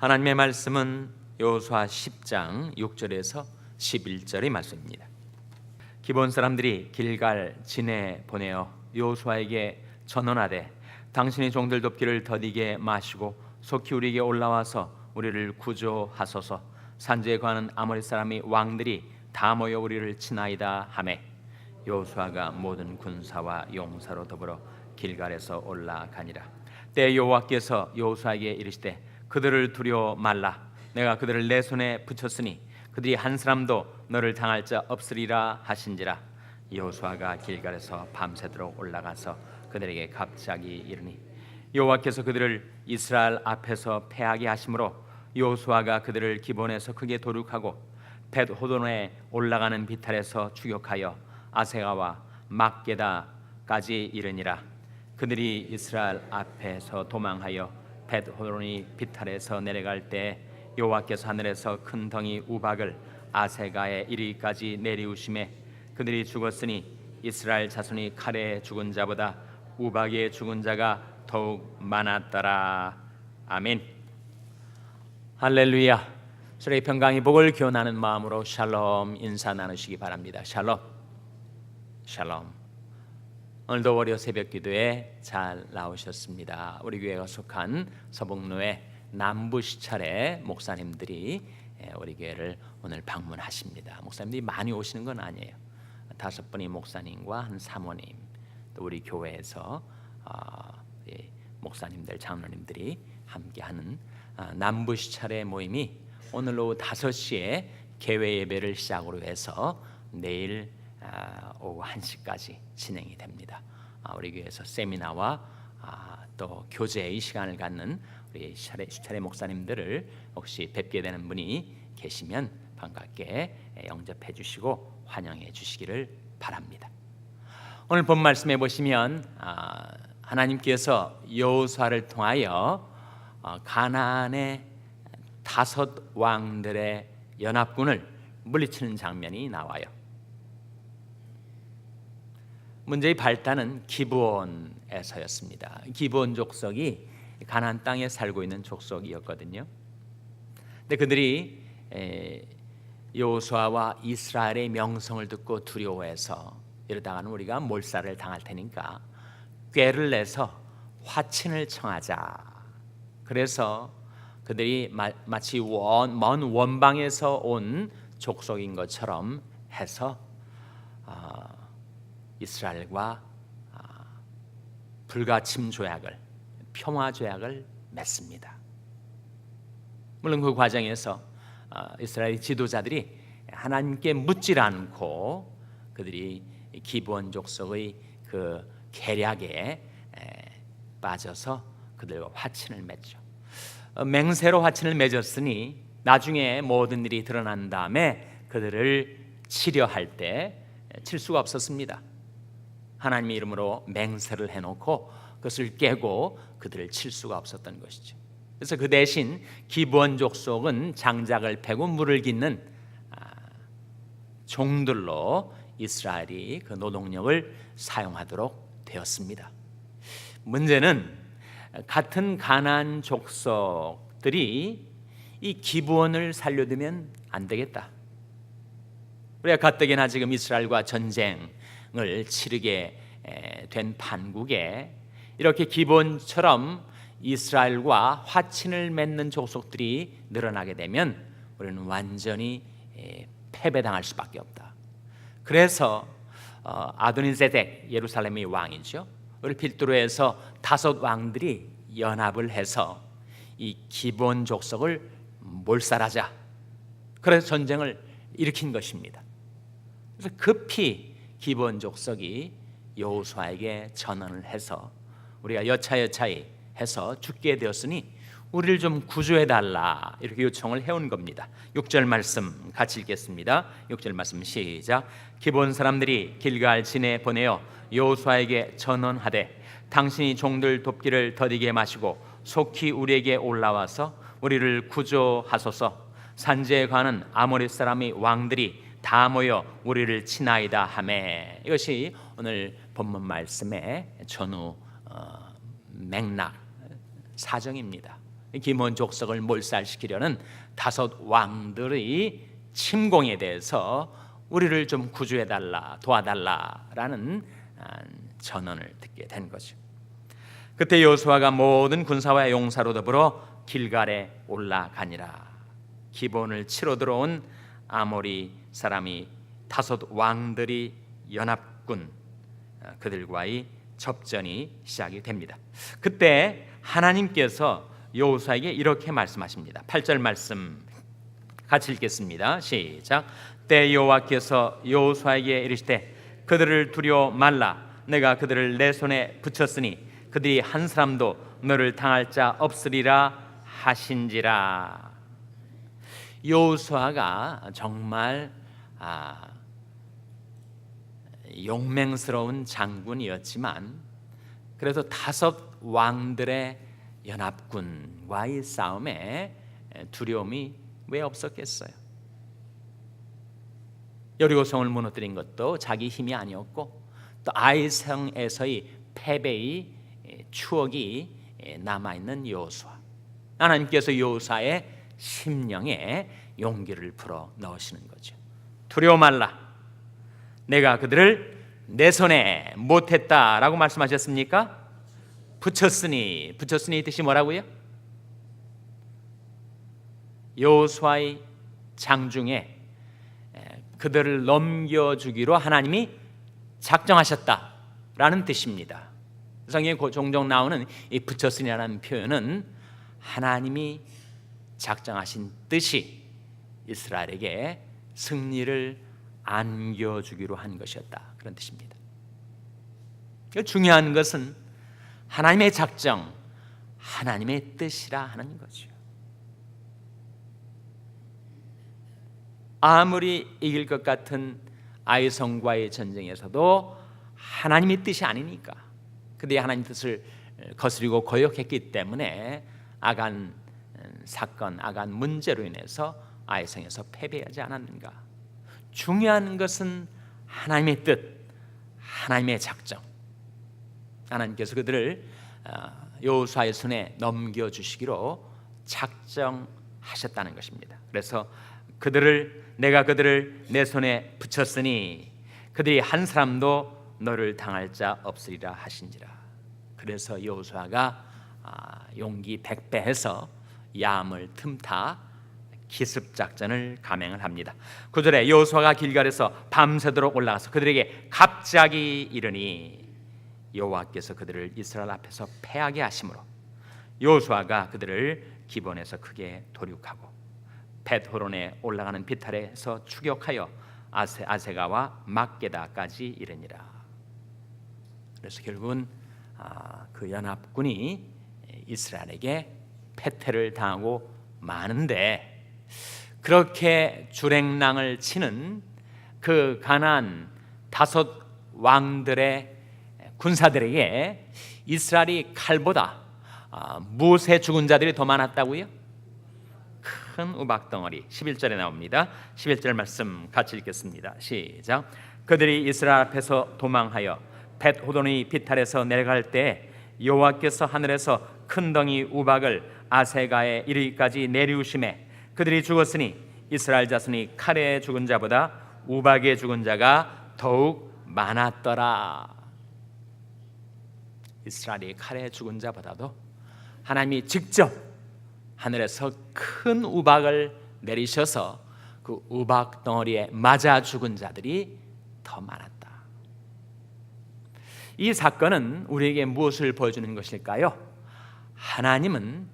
하나님의 말씀은 여호수아 10장 6절에서 11절의 말씀입니다. 기본 사람들이 길갈 진에 보내어 여호수아에게 전언하되 당신의 종들 돕기를 더디게 마시고 속히 우리에게 올라와서 우리를 구조하소서 산지에 관한 아모리 사람이 왕들이 다 모여 우리를 치나이다 하매 여호수아가 모든 군사와 용사로 더불어 길갈에서 올라가니라 때 여호와께서 여호수아에게 이르시되 그들을 두려워 말라. 내가 그들을 내 손에 붙였으니 그들이 한 사람도 너를 당할 자 없으리라 하신지라. 여호수아가 길갈에서 밤새도록 올라가서 그들에게 갑자기 이르니 여호와께서 그들을 이스라엘 앞에서 패하게 하심으로 여호수아가 그들을 기본에서 크게 도륙하고 벳호돈에 올라가는 비탈에서 추격하여 아세가와 막게다까지 이르니라. 그들이 이스라엘 앞에서 도망하여 벳호돈이 비탈에서 내려갈 때 여호와께서 하늘에서 큰 덩이 우박을 아세가에 이리까지 내리우심에 그들이 죽었으니 이스라엘 자손이 칼에 죽은 자보다 우박에 죽은 자가 더욱 많았더라. 아멘. 할렐루야. 주의 평강이 복을 기원하는 마음으로 샬롬 인사 나누시기 바랍니다. 샬롬. 샬롬 오늘도 월요 새벽 기도에 잘 나오셨습니다. 우리 교회가 속한 서북로의 남부 시찰의 목사님들이 예, 우리 교회를 오늘 방문하십니다. 목사님들이 많이 오시는 건 아니에요. 다섯 분의 목사님과 한 사모님 또 우리 교회에서 아, 예, 목사님들 장로님들이 함께하는 아, 남부 시찰의 모임이 오늘 오후 5시에 개회 예배를 시작으로 해서 내일 아, 오후 1시까지 진행이 됩니다. 아, 우리 교회에서 세미나와 아, 또 교제의 시간을 갖는 우리 시찰의 목사님들을 혹시 뵙게 되는 분이 계시면 반갑게 영접해 주시고 환영해 주시기를 바랍니다. 오늘 본 말씀에 보시면 아, 하나님께서 여호수아를 통하여 어, 가나안의 다섯 왕들의 연합군을 물리치는 장면이 나와요. 문제의 발단은 기브온에서였습니다. 기브온 족속이 가나안 땅에 살고 있는 족속이었거든요. 근데 그들이 여호수아와 이스라엘의 명성을 듣고 두려워해서 이러다가는 우리가 몰살을 당할 테니까 꾀를 내서 화친을 청하자. 그래서 그들이 마, 치 원, 먼 원방에서 온 족속인 것처럼 해서 어, 이스라엘과 어, 불가침 조약을 평화 조약을 맺습니다. 물론 그 과정에서 어, 이스라엘 지도자들이 하나님께 묻질 않고 그들이 기브온 족속의 그 계략에 빠져서 그들과 화친을 맺죠. 어, 맹세로 화친을 맺었으니 나중에 모든 일이 드러난 다음에 그들을 치려할 때 칠 수가 없었습니다. 하나님의 이름으로 맹세를 해놓고 그것을 깨고 그들을 칠 수가 없었던 것이죠. 그래서 그 대신 기부원 족속은 장작을 패고 물을 깃는 아, 종들로 이스라엘이 그 노동력을 사용하도록 되었습니다. 문제는 같은 가난 족속들이 이 기부원을 살려두면 안 되겠다. 우리가 가뜩이나 지금 이스라엘과 전쟁 을 치르게 된 판국에 이렇게 기본처럼 이스라엘과 화친을 맺는 족속들이 늘어나게 되면 우리는 완전히 패배당할 수밖에 없다. 그래서 어, 아도니세덱 예루살렘의 왕이죠. 을 필두로 해서 다섯 왕들이 연합을 해서 이 기본 족속을 몰살하자. 그래서 전쟁을 일으킨 것입니다. 그래서 급히 기본 족속이 여호수아에게 전언을 해서 우리가 여차여차히 해서 죽게 되었으니 우리를 좀 구조해 달라 이렇게 요청을 해온 겁니다. 6절 말씀 같이 읽겠습니다. 6절 말씀 시작. 기본 사람들이 길갈 진에 보내어 여호수아에게 전언하되 당신이 종들 돕기를 더디게 마시고 속히 우리에게 올라와서 우리를 구조하소서. 산지에 가는 아모리 사람이 왕들이 다 모여 우리를 치나이다 하매 이것이 오늘 본문 말씀의 전후 어, 맥락 사정입니다. 기몬 족속을 몰살시키려는 다섯 왕들의 침공에 대해서 우리를 좀 구조해 달라 도와달라라는 아, 전언을 듣게 된 거죠. 그때 여호수아가 모든 군사와 용사로 더불어 길갈에 올라가니라. 기본을 치러 들어온 아모리 사람이 다섯 왕들이 연합군 아, 그들과의 접전이 시작이 됩니다. 그때 하나님께서 여호수아에게 이렇게 말씀하십니다. 8절 말씀 같이 읽겠습니다. 시작. 때 여호와께서 여호수아에게 이르시되 그들을 두려워 말라. 내가 그들을 내 손에 붙였으니 그들이 한 사람도 너를 당할 자 없으리라 하신지라. 여호수아가 정말 아, 용맹스러운 장군이었지만 그래서 다섯 왕들의 연합군과의 싸움에 두려움이 왜 없었겠어요? 여리고성을 무너뜨린 것도 자기 힘이 아니었고 또 아이성에서의 패배의 추억이 남아 있는 여호수아. 하나님께서 여호수아의 심령에 용기를 불어 넣으시는 거죠. 두려워 말라. 내가 그들을 내 손에 못했다라고 말씀하셨습니까? 붙였으니 붙였으니 뜻이 뭐라고요? 여호수아의 장중에 그들을 넘겨주기로 하나님이 작정하셨다라는 뜻입니다. 성경에 종종 나오는 이 붙였으니라는 표현은 하나님이 작정하신 뜻이 이스라엘에게 승리를 안겨주기로 한 것이었다 그런 뜻입니다. 중요한 것은 하나님의 작정, 하나님의 뜻이라 하는 거죠. 아무리 이길 것 같은 아이성과의 전쟁에서도 하나님의 뜻이 아니니까 그들이 하나님 뜻을 거스리고 거역했기 때문에 아간 사건, 아간 문제로 인해서 아이성에서 패배하지 않았는가? 중요한 것은 하나님의 뜻, 하나님의 작정. 하나님께서 그들을 여호수아의 손에 넘겨 주시기로 작정하셨다는 것입니다. 그래서 그들을 내가 그들을 내 손에 붙였으니 그들이 한 사람도 너를 당할 자 없으리라 하신지라. 그래서 여호수아가 아, 용기 백배해서 야을 틈타 기습 작전을 감행을 합니다. 9절에 여호수아가 길갈에서 밤새도록 올라가서 그들에게 갑자기 이르니 여호와께서 그들을 이스라엘 앞에서 패하게 하심으로 여호수아가 그들을 기본에서 크게 도륙하고 벳호론에 올라가는 비탈에서 추격하여 아세, 아세가와 막게다까지 이르니라. 그래서 결국은 아, 그 연합군이 이스라엘에게 패퇴를 당하고 마는데 그렇게 주랭랑을 치는 그 가난 다섯 왕들의 군사들에게 이스라엘이 칼보다 아, 무엇에 죽은 자들이 더 많았다고요? 큰 우박 덩어리 11절에 나옵니다. 11절 말씀 같이 읽겠습니다. 시작. 그들이 이스라엘 앞에서 도망하여 벳호돈의 비탈에서 내려갈 때 여호와께서 하늘에서 큰 덩이 우박을 아세가에 이르기까지 내리우심에 그들이 죽었으니 이스라엘 자손이 칼에 죽은 자보다 우박에 죽은 자가 더욱 많았더라. 이스라엘이 칼에 죽은 자보다도 하나님이 직접 하늘에서 큰 우박을 내리셔서 그 우박 덩어리에 맞아 죽은 자들이 더 많았다. 이 사건은 우리에게 무엇을 보여주는 것일까요? 하나님은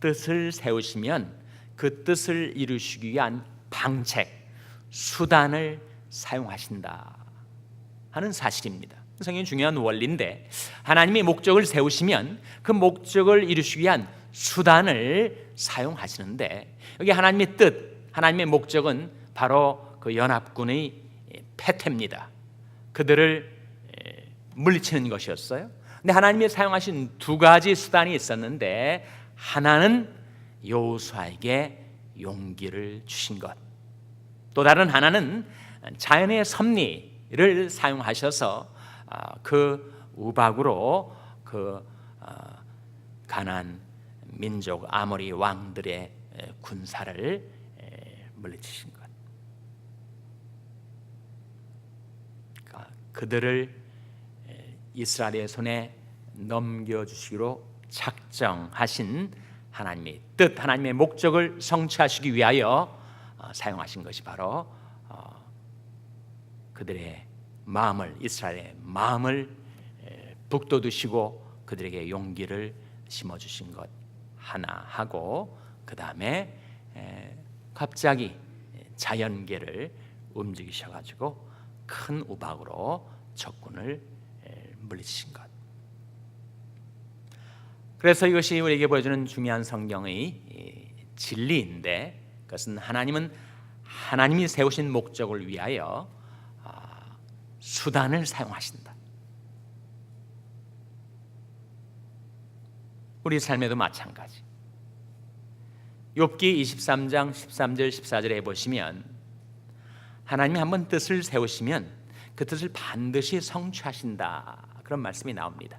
뜻을 세우시면 그 뜻을 이루시기 위한 방책, 수단을 사용하신다 하는 사실입니다. 성경이 중요한 원리인데 하나님이 목적을 세우시면 그 목적을 이루시기 위한 수단을 사용하시는데 여기 하나님의 뜻, 하나님의 목적은 바로 그 연합군의 패퇴입니다. 그들을 물리치는 것이었어요. 근데 하나님이 사용하신 두 가지 수단이 있었는데 하나는 여호수아에게 용기를 주신 것. 또 다른 하나는 자연의 섭리를 사용하셔서 그 우박으로 그 가난 민족 아모리 왕들의 군사를 물리치신 것. 그러니까 그들을 이스라엘의 손에 넘겨주시기로 작정하신 하나님의 뜻, 하나님의 목적을 성취하시기 위하여 어, 사용하신 것이 바로 어, 그들의 마음을 이스라엘의 마음을 북돋우시고 그들에게 용기를 심어 주신 것 하나 하고 그 다음에 갑자기 자연계를 움직이셔 가지고 큰 우박으로 적군을 물리치신 것. 그래서 이것이 우리에게 보여주는 중요한 성경의 진리인데 그것은 하나님은 하나님이 세우신 목적을 위하여 아, 수단을 사용하신다. 우리 삶에도 마찬가지. 욥기 23장 13절 14절에 보시면 하나님이 한번 뜻을 세우시면 그 뜻을 반드시 성취하신다. 그런 말씀이 나옵니다.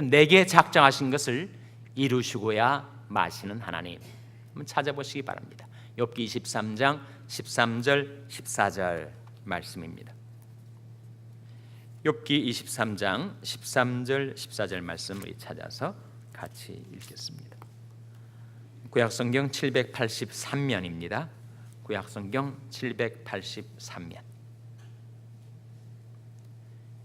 내게 작정하신 것을 이루시고야 마시는 하나님. 한번 찾아보시기 바랍니다. 욥기 23장 13절 14절 말씀입니다. 욥기 23장 13절 14절 말씀을 찾아서 같이 읽겠습니다. 구약 성경 783면입니다. 구약 성경 783면.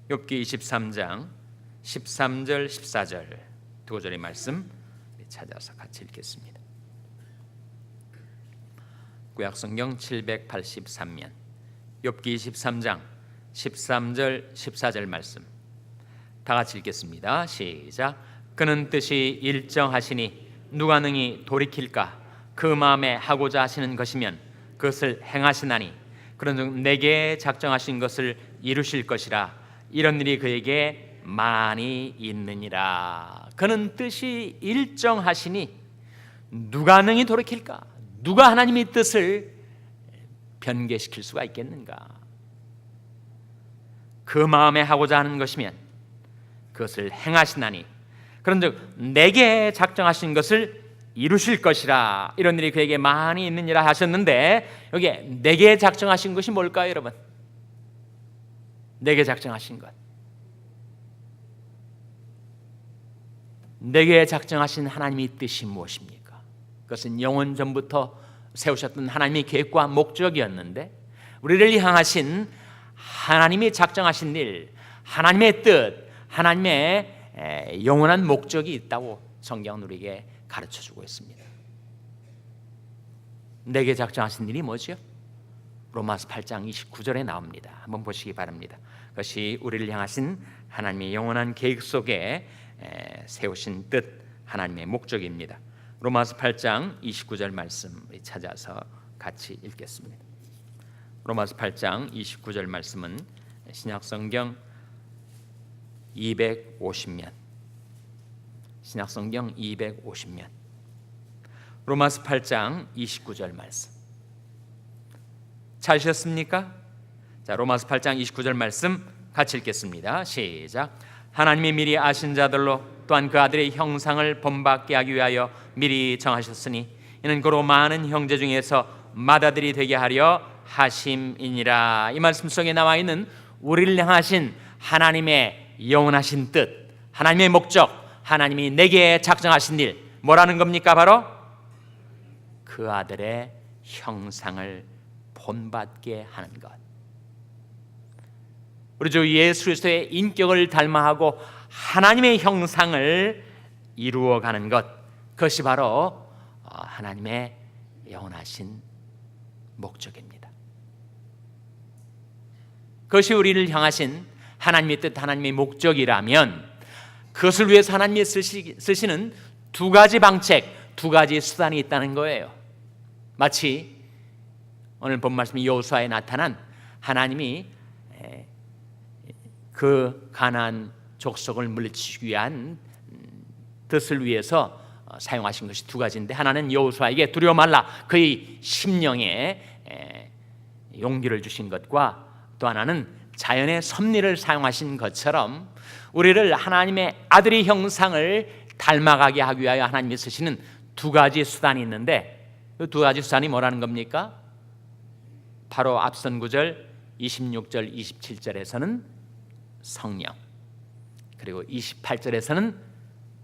욥기 23장 13절 14절 두 구절의 말씀 찾아서 같이 읽겠습니다. 구약 성경 783면 욥기 23장 13절 14절 말씀 다 같이 읽겠습니다. 시작. 그는 뜻이 일정하시니 누가 능히 돌이킬까? 그 마음에 하고자 하시는 것이면 그것을 행하시나니 그런즉 내게 작정하신 것을 이루실 것이라 이런 일이 그에게 많이 있느니라. 그는 뜻이 일정하시니 누가 능히 돌이킬까? 누가 하나님의 뜻을 변개시킬 수가 있겠는가? 그 마음에 하고자 하는 것이면 그것을 행하시나니 그런즉 내게 작정하신 것을 이루실 것이라 이런 일이 그에게 많이 있느니라 하셨는데 여기에 내게 작정하신 것이 뭘까요, 여러분? 내게 작정하신 것. 내게 작정하신 하나님의 뜻이 무엇입니까? 그것은 영원 전부터 세우셨던 하나님의 계획과 목적이었는데 우리를 향하신 하나님이 작정하신 일, 하나님의 뜻, 하나님의 영원한 목적이 있다고 성경은 우리에게 가르쳐 주고 있습니다. 내게 작정하신 일이 뭐죠? 로마서 8장 29절에 나옵니다. 한번 보시기 바랍니다. 그것이 우리를 향하신 하나님의 영원한 계획 속에 세우신 뜻 하나님의 목적입니다. 로마서 8장 29절 말씀 찾아서 같이 읽겠습니다. 로마서 8장 29절 말씀은 신약 성경 250면 신약 성경 250면 로마서 8장 29절 말씀 찾으셨습니까? 자, 로마서 8장 29절 말씀 같이 읽겠습니다. 시작. 하나님이 미리 아신 자들로 또한 그 아들의 형상을 본받게 하기 위하여 미리 정하셨으니 이는 고로 많은 형제 중에서 맏아들이 되게 하려 하심이니라. 이 말씀 속에 나와 있는 우리를 향하신 하나님의 영원하신 뜻, 하나님의 목적, 하나님이 내게 작정하신 일 뭐라는 겁니까? 바로 그 아들의 형상을 본받게 하는 것. 우리 주 예수 그리스도의 인격을 닮아하고 하나님의 형상을 이루어가는 것. 그것이 바로 어, 하나님의 영원하신 목적입니다. 그것이 우리를 향하신 하나님의 뜻, 하나님의 목적이라면 그것을 위해서 하나님이 쓰시, 쓰시는 두 가지 방책, 두 가지 수단이 있다는 거예요. 마치 오늘 본 말씀 여호수아에 나타난 하나님이 그 가난 족속을 물리치기 위한 뜻을 위해서 어, 사용하신 것이 두 가지인데 하나는 여호수아에게 두려워 말라 그의 심령에 용기를 주신 것과 또 하나는 자연의 섭리를 사용하신 것처럼 우리를 하나님의 아들의 형상을 닮아가게 하기 위하여 하나님이 쓰시는 두 가지 수단이 있는데 그 두 가지 수단이 뭐라는 겁니까? 바로 앞선 구절 26절 27절에서는 성령 그리고 28절에서는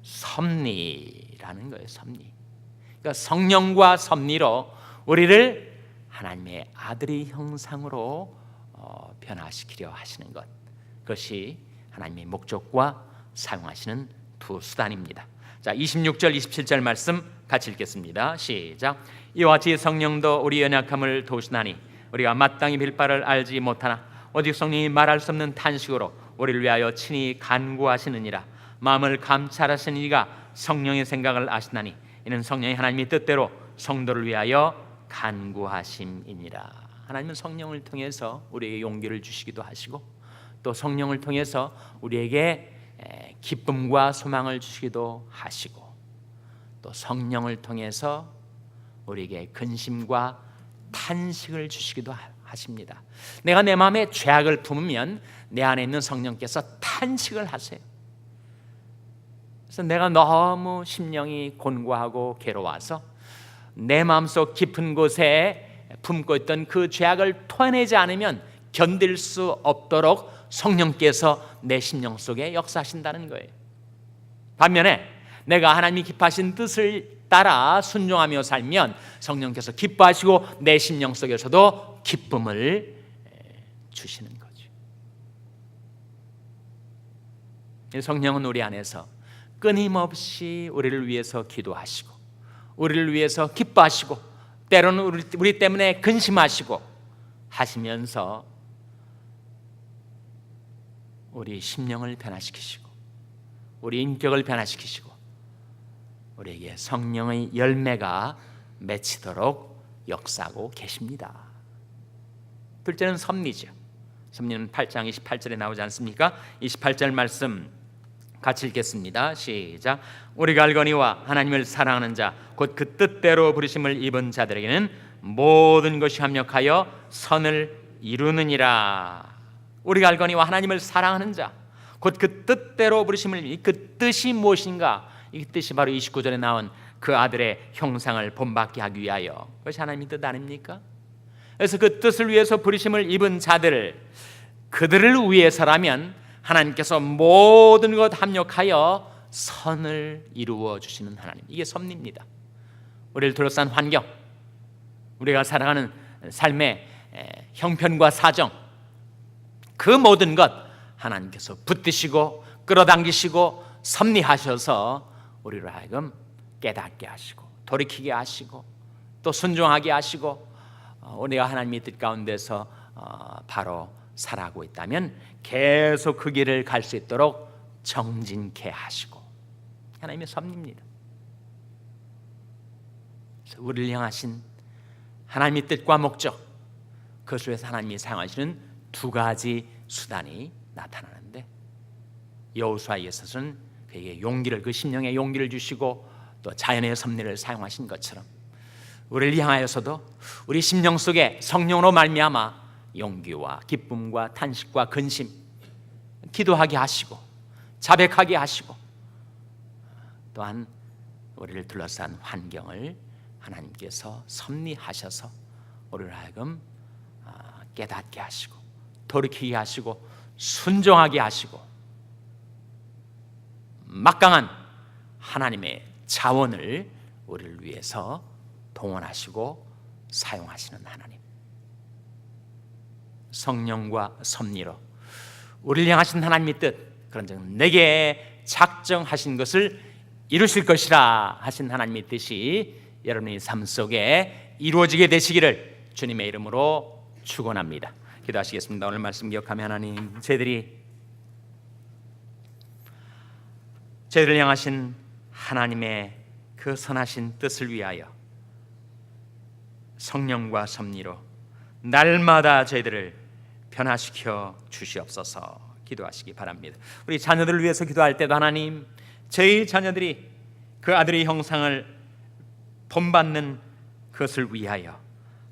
섭리라는 거예요. 섭리. 그러니까 성령과 섭리로 우리를 하나님의 아들의 형상으로 어, 변화시키려 하시는 것. 그것이 하나님의 목적과 사용하시는 두 수단입니다. 자, 26절 27절 말씀 같이 읽겠습니다. 시작. 이와 같이 성령도 우리 연약함을 도우시나니 우리가 마땅히 빌 바를 알지 못하나 오직 성령이 말할 수 없는 탄식으로 우리를 위하여 친히 간구하시느니라. 마음을 감찰하시는 이가 성령의 생각을 아시나니 이는 성령이 하나님의 뜻대로 성도를 위하여 간구하심이니라. 하나님은 성령을 통해서 우리에게 용기를 주시기도 하시고 또 성령을 통해서 우리에게 에, 기쁨과 소망을 주시기도 하시고 또 성령을 통해서 우리에게 근심과 탄식을 주시기도 하- 하십니다. 내가 내 마음에 죄악을 품으면 내 안에 있는 성령께서 탄식을 하세요. 그래서 내가 너무 심령이 곤고하고 괴로워서 내 마음속 깊은 곳에 품고 있던 그 죄악을 토해내지 않으면 견딜 수 없도록 성령께서 내 심령 속에 역사하신다는 거예요. 반면에 내가 하나님이 기뻐하신 뜻을 따라 순종하며 살면 성령께서 기뻐하시고 내 심령 속에서도 기쁨을 에, 주시는 거죠. 이 성령은 우리 안에서 끊임없이 우리를 위해서 기도하시고 우리를 위해서 기뻐하시고 때로는 우리, 우리 때문에 근심하시고 하시면서 우리 심령을 변화시키시고 우리 인격을 변화시키시고 우리에게 성령의 열매가 맺히도록 역사하고 계십니다. 둘째는 섭리죠. 섭리는 8장 28절에 나오지 않습니까? 28절 말씀 같이 읽겠습니다. 시작. 우리가 알거니와 하나님을 사랑하는 자 곧 그 뜻대로 부르심을 입은 자들에게는 모든 것이 합력하여 선을 이루느니라. 우리가 알거니와 하나님을 사랑하는 자 곧 그 뜻대로 부르심을 입- 그 뜻이 무엇인가? 이 뜻이 바로 29절에 나온 그 아들의 형상을 본받게 하기 위하여 그것이 하나님의 뜻 아닙니까? 그래서 그 뜻을 위해서 부르심을 입은 자들을 그들을 위해서라면 하나님께서 모든 것 합력하여 선을 이루어 주시는 하나님. 이게 섭리입니다. 우리를 둘러싼 환경, 우리가 살아가는 삶의 에, 형편과 사정, 그 모든 것 하나님께서 붙드시고 끌어당기시고 섭리하셔서 우리를 하여금 깨닫게 하시고 돌이키게 하시고 또 순종하게 하시고 어, 우리가 하나님의 뜻 가운데서 어, 바로 살아가고 있다면 계속 그 길을 갈 수 있도록 정진케 하시고 하나님의 섭리입니다. 우리를 향하신 하나님의 뜻과 목적 그것을 위해서 하나님이 사용하시는 두 가지 수단이 나타나는데 여호수아에 있어서는 그에게 용기를 그 심령에 용기를 주시고 또 자연의 섭리를 사용하신 것처럼 우리를 향하여서도 우리 심령 속에 성령으로 말미암아 용기와 기쁨과 탄식과 근심 기도하게 하시고 자백하게 하시고 또한 우리를 둘러싼 환경을 하나님께서 섭리하셔서 우리를 하여금 아, 깨닫게 하시고 돌이키게 하시고 순종하게 하시고 막강한 하나님의 자원을 우리를 위해서 동원하시고 사용하시는 하나님 성령과 섭리로 우리를 향하신 하나님의 뜻 그런즉 내게 작정하신 것을 이루실 것이라 하신 하나님의 뜻이 여러분의 삶 속에 이루어지게 되시기를 주님의 이름으로 축원합니다. 기도하시겠습니다. 오늘 말씀 기억하며 하나님 저희들이 저희를 향하신 하나님의 그 선하신 뜻을 위하여 성령과 섭리로 날마다 저희들을 변화시켜 주시옵소서 기도하시기 바랍니다. 우리 자녀들을 위해서 기도할 때도 하나님 저희 자녀들이 그 아들의 형상을 본받는 그것을 위하여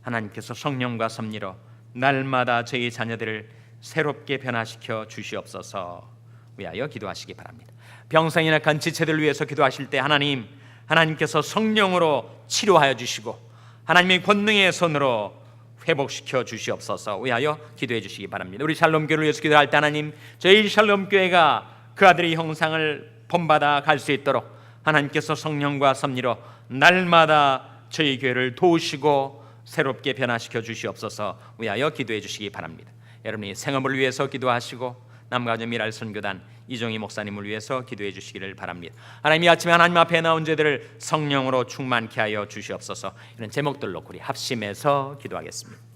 하나님께서 성령과 섭리로 날마다 저희 자녀들을 새롭게 변화시켜 주시옵소서 위하여 기도하시기 바랍니다. 병상이나 간 지체들을 위해서 기도하실 때 하나님 하나님께서 성령으로 치료하여 주시고 하나님의 권능의 손으로 회복시켜 주시옵소서 위하여 기도해 주시기 바랍니다. 우리 샬롬 교회를 위해서 기도할 때 하나님 저희 샬롬 교회가 그 아들의 형상을 본받아 갈 수 있도록 하나님께서 성령과 섭리로 날마다 저희 교회를 도우시고 새롭게 변화시켜 주시옵소서 위하여 기도해 주시기 바랍니다. 여러분이 생업을 위해서 기도하시고 남가정 미랄 선교단 이종희 목사님을 위해서 기도해 주시기를 바랍니다. 하나님 이 아침에 하나님 앞에 나온 저들을 성령으로 충만케 하여 주시옵소서. 이런 제목들로 우리 합심해서 기도하겠습니다.